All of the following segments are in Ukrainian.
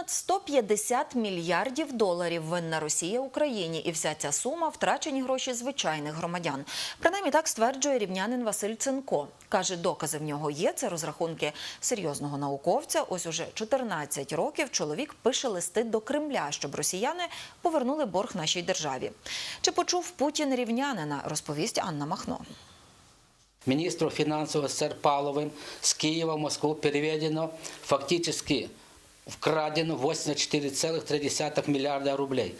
Понад 150 мільярдів доларів винна Росія Україні, і вся ця сума втрачені гроші звичайних громадян. Принаймні так стверджує рівнянин Василь Цинко. Каже, докази в нього є. Це розрахунки серйозного науковця. Ось уже 14 років чоловік пише листи до Кремля, щоб росіяни повернули борг нашій державі. Чи почув Путін рівнянина? Розповість Анна Махно. Министру финансов СССР Павловым с Киева в Москву переведено фактически вкрадено 84,3 миллиарда рублей.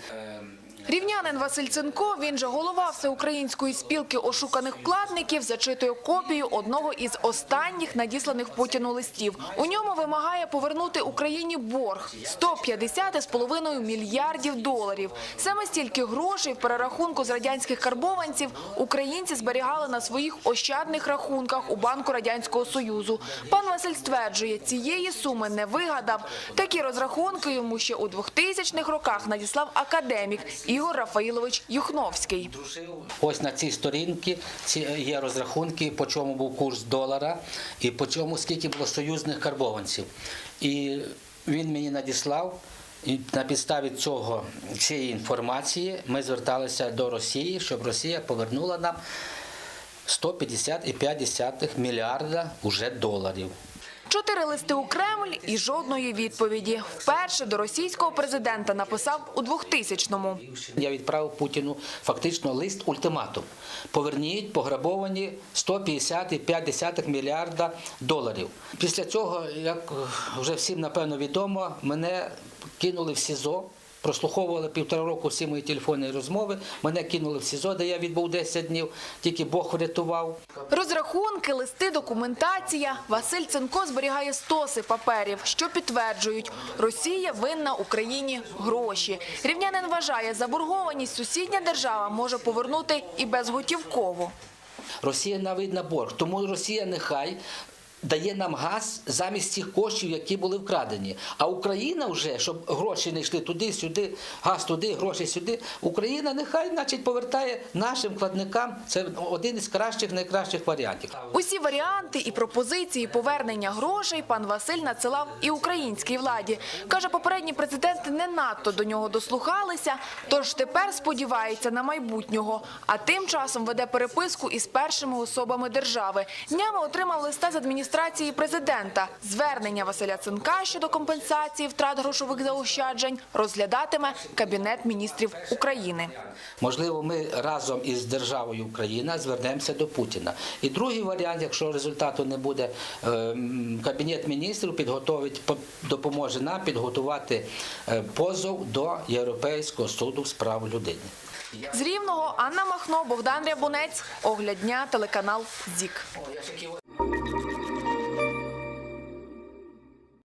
Рівнянин Василь Цинко, він же голова Всеукраїнської спілки ошуканих вкладників, зачитує копію одного із останніх надісланих Путіну листів. У ньому вимагає повернути Україні борг – 150,5 мільярдів доларів. Саме стільки грошей в перерахунку з радянських карбованців українці зберігали на своїх ощадних рахунках у Банку Радянського Союзу. Пан Василь стверджує, цієї суми не вигадав. Такі розрахунки йому ще у 2000-х роках надіслав академік Ігор Рафаїлович Юхновський. Ось на цій сторінці ці є розрахунки, по чому був курс долара і по чому скільки було союзних карбованців. І він мені надіслав. І на підставі цього цієї інформації ми зверталися до Росії, щоб Росія повернула нам 150,5 мільярда уже доларів. Чотири листи у Кремль і жодної відповіді. Вперше до російського президента написав у 2000-му. Я відправив Путіну фактично лист ультиматум. Поверніть пограбовані 150,5 мільярда доларів. Після цього, як вже всім напевно відомо, мене кинули в СІЗО. Прослуховували півтора року всі мої телефонні розмови. Мене кинули в СІЗО, де я відбув 10 днів. Тільки Бог врятував. Розрахунки, листи, документація. Василь Ценко зберігає стоси паперів, що підтверджують, Росія винна Україні гроші. Рівнянин вважає, заборгованість сусідня держава може повернути і безготівково. Росія навидна борг. Тому Росія нехай дає нам газ замість цих коштів, які були вкрадені. А Україна вже, щоб гроші не йшли туди, сюди, газ туди, гроші сюди. Україна нехай, значить, повертає нашим вкладникам. Це один із кращих, найкращих варіантів. Усі варіанти і пропозиції повернення грошей пан Василь надсилав і українській владі. Каже, попередні президенти не надто до нього дослухалися, тож тепер сподівається на майбутнього. А тим часом веде переписку із першими особами держави. Днями отримав листа з адміністрації президента. Звернення Василя Цинка щодо компенсації втрат грошових заощаджень розглядатиме Кабінет міністрів України. Можливо, ми разом із державою Україна звернемося до Путіна. І другий варіант, якщо результату не буде, ем, кабінет міністрів підготовить по- допоможе нам підготувати е, позов до Європейського суду з прав людини. З Рівного Анна Махно, Богдан Рябунець, Огляд дня, телеканал ЗІК.